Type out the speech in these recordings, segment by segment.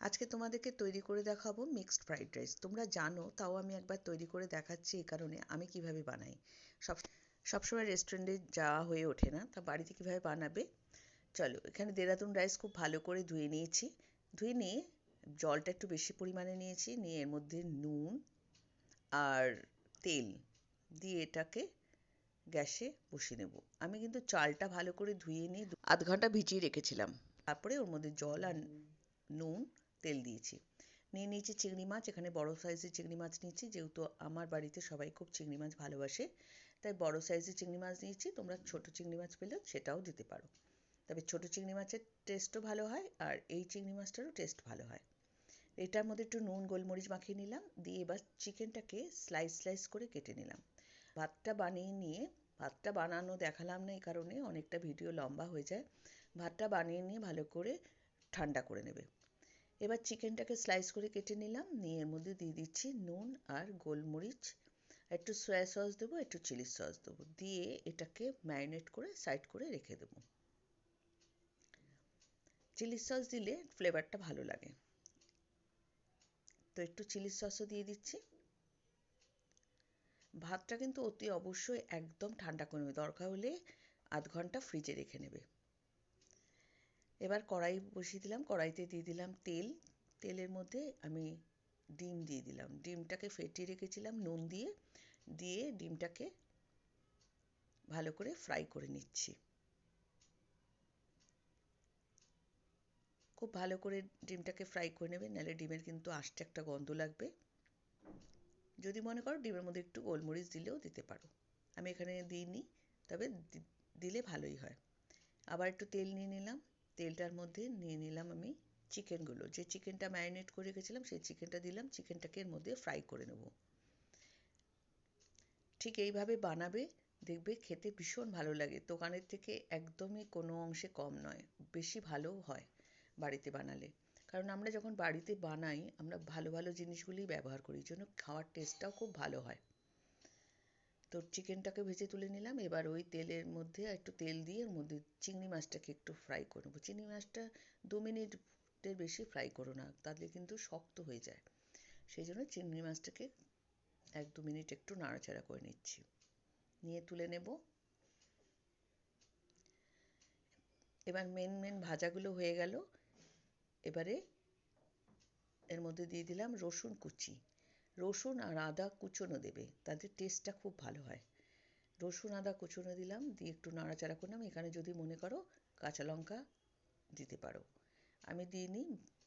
আজকে তোমাদেরকে তৈরি করে দেখাবো মিক্সড ফ্রাইড রাইস তোমরা জানো, তাও আমি একবার তৈরি করে দেখাচ্ছি এই কারণে আমি কীভাবে বানাই। সব, সবসময় রেস্টুরেন্টে যাওয়া হয়ে ওঠে না, তা বাড়িতে কীভাবে বানাবে? চলো, এখানে দেরাদুন রাইস খুব ভালো করে ধুয়ে নিয়েছি। ধুয়ে নিয়ে জলটা একটু বেশি পরিমাণে নিয়েছি, নিয়ে এর মধ্যে নুন আর তেল দিয়ে এটাকে গ্যাসে বসিয়ে নেব। আমি কিন্তু চালটা ভালো করে ধুয়ে নিয়ে আধ ঘণ্টা ভিজিয়ে রেখেছিলাম। তারপরে ওর মধ্যে জল আর নুন তেল দিয়েছি। নিয়ে নিয়েছি চিংড়ি মাছ, এখানে বড় সাইজের চিংড়ি মাছ নিয়েছি, যেহেতু আমার বাড়িতে সবাই খুব চিংড়ি মাছ ভালোবাসে, তাই বড় সাইজের চিংড়ি মাছ নিয়েছি, তোমরা ছোট চিংড়ি মাছ পেলেও সেটাও দিতে পারো। তবে ছোট চিংড়ি মাছের টেস্টও ভালো হয়, আর এই চিংড়ি মাছটারও টেস্ট ভালো হয়। এটার মধ্যে একটু নুন, গোলমরিচ মাখিয়ে নিলাম, দিয়ে এবার চিকেনটাকে স্লাইস স্লাইস করে কেটে নিলাম। ভাতটা বানিয়ে নিয়ে, ভাতটা বানানো দেখালাম না এই কারণে, অনেকটা ভিডিও লম্বা হয়ে যায়। ভাতটা বানিয়ে নিয়ে ভালো করে ঠান্ডা করে নেবে। এবার চিকেনটাকে স্লাইস করে কেটে নিলাম। নিয়ে এর মধ্যে দিয়ে দিচ্ছি নুন আর গোলমরিচ। একটু সয়া সস দেবো, একটু চিলি সস দেবো। দিয়ে এটাকে ম্যারিনেট করে সাইড করে রেখে দেবো। চিলি সস দিলে ফ্লেভারটা ভালো লাগে। তো একটু চিলি সসও দিয়ে দিচ্ছি। ভাতটা কিন্তু অতি অবশ্যই একদম ঠান্ডা করে নেবে। দরকার হলে আধ ঘণ্টা ফ্রিজে রেখে নেবে। এবার কড়াই বসিয়ে দিলাম, কড়াইতে দিয়ে দিলাম তেল। তেলের মধ্যে আমি ডিম দিয়ে দিলাম। ডিমটাকে ফেটিয়ে রেখেছিলাম নুন দিয়ে। দিয়ে ডিমটাকে ভালো করে ফ্রাই করে নিচ্ছি। খুব ভালো করে ডিমটাকে ফ্রাই করে নেবে, নাহলে ডিমের কিন্তু আস্তে একটা গন্ধ লাগবে। যদি মনে করো ডিমের মধ্যে একটু গোলমরিচ দিলেও দিতে পারো। আমি এখানে দিইনি, তবে দিলে ভালোই হয়। আবার একটু তেল নিয়ে নিলাম। তেলটার মধ্যে নিয়ে নিলাম আমি চিকেনগুলো। যে চিকেনটা ম্যারিনেট করে রেখেছিলাম, সেই চিকেনটা দিলাম, চিকেনটাকে এর মধ্যে ফ্রাই করে নেব। ঠিক এইভাবে বানাবে, দেখবে খেতে ভীষণ ভালো লাগে। দোকানের থেকে একদমই কোনো অংশে কম নয়, বেশি ভালোও হয় বাড়িতে বানালে। কারণ আমরা যখন বাড়িতে বানাই, আমরা ভালো ভালো জিনিসগুলিই ব্যবহার করি জন্য খাওয়ার টেস্টটাও খুব ভালো হয়। তো চিকেনটাকে ভেজে তুলে নিলাম। এবার ওই তেলের মধ্যে একটু তেল দিয়ে এর মধ্যে চিংড়ি মাছটাকে একটু ফ্রাই করে নেব। চিংড়ি মাছটা দু মিনিটের বেশি ফ্রাই করো না, তাহলে কিন্তু শক্ত হয়ে যায়। সেই জন্য চিংড়ি মাছটাকে এক দু মিনিট একটু নাড়াচাড়া করে নিচ্ছি। নিয়ে তুলে নেব। এবার মেন মেন ভাজাগুলো হয়ে গেল। এবারে এর মধ্যে দিয়ে দিলাম রসুন কুচি। রসুন আর আদা কুচোনো দেবে, তাদের টেস্টটা খুব ভালো হয়। রসুন, আদা কুচোনো দিলাম, দিয়ে একটু নাড়াচাড়া করলাম, এখানে যদি মনে করো কাঁচা লঙ্কা দিতে পারো। আমি দিইনি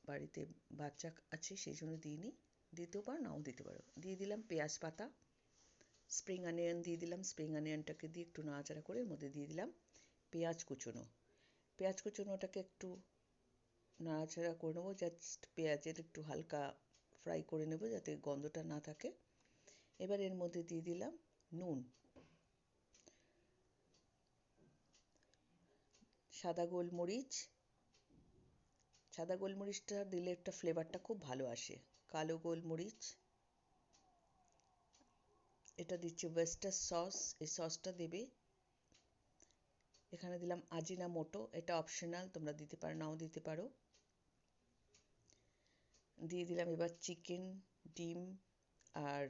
বাড়িতে বাচ্চা আছে সেই জন্য দিইনি দিতেও পারো, নাও দিতে পারো। দিয়ে দিলাম পেঁয়াজ পাতা স্প্রিং অনিয়ন দিয়ে দিলাম স্প্রিং অনিয়নটাকে দিয়ে একটু নাড়াচাড়া করে মধ্যে দিয়ে দিলাম পেঁয়াজ কুচোনো। পেঁয়াজ কুচোনোটাকে একটু নাড়াচাড়া করে নেব জাস্ট পেঁয়াজের একটু হালকা ফ্রাই করে নেব যাতে গন্ধটা না থাকে। এবার এর মধ্যে দিয়ে দিলাম নুন। সাদা গোলমরিচ। সাদা গোলমরিচটা দিলে একটা ফ্লেভারটা খুব ভালো আসে। কালো গোলমরিচ। এটা দিচ্ছি ওয়েস্টার সস এই সসটা দেবে। এখানে দিলাম আজিনা মোটো এটা অপশনাল তোমরা দিতে পারো, নাও দিতে পারো। দিয়ে দিলাম। এবার চিকেন ডিম আর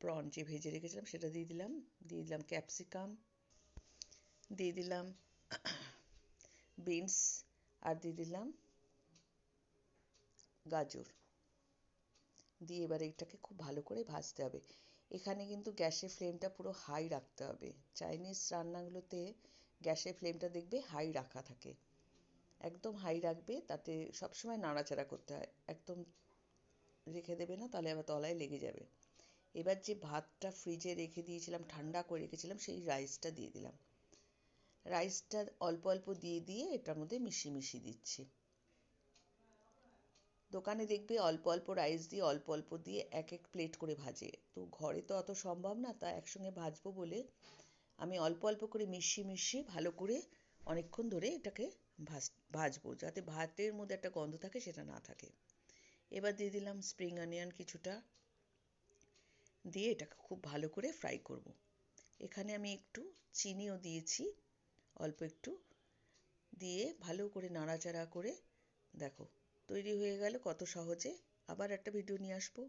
প্রন যে ভেজে রেখেছিলাম সেটা দিয়ে দিলাম। দিয়ে দিলাম ক্যাপসিকাম দিয়ে দিলাম বিনস আর দিয়ে দিলাম গাজর। দিয়ে এবার এইটাকে খুব ভালো করে ভাজতে হবে। এখানে কিন্তু গ্যাসের ফ্লেমটা পুরো হাই রাখতে হবে। চাইনিজ রান্নাগুলোতে গ্যাসের ফ্লেমটা দেখবে হাই রাখা থাকে। একদম হাই রাখবে, তাতে সবসময় নাড়াচাড়া করতে হয়। একদম রেখে দেবে না, তাহলে আবার তলায় লেগে যাবে। এবার যে ভাতটা ফ্রিজে রেখে দিয়েছিলাম, ঠান্ডা করে রেখেছিলাম, সেই রাইসটা দিয়ে দিলাম। রাইসটা অল্প অল্প দিয়ে দিয়ে এটার মধ্যে মিশিয়ে মিশিয়ে দিচ্ছি। দোকানে দেখবে অল্প অল্প রাইস দিয়ে অল্প অল্প দিয়ে এক এক প্লেট করে ভাজে। তো ঘরে তো অত সম্ভব না, তা একসঙ্গে ভাজবো বলে আমি অল্প অল্প করে মিশিয়ে মিশিয়ে ভালো করে অনেকক্ষণ ধরে এটাকে ভাজ, ভাজবো, যাতে ভাতের মধ্যে একটা গন্ধ থাকে সেটা না থাকে। এবার দিয়ে দিলাম স্প্রিং অনিয়ন কিছুটা। দিয়ে এটাকে খুব ভালো করে ফ্রাই করব। এখানে আমি একটু চিনিও দিয়েছি, অল্প একটু। দিয়ে ভালো করে নাড়াচাড়া করে, দেখো, তৈরি হয়ে গেল কত সহজে। আবার একটা ভিডিও নিয়ে আসব।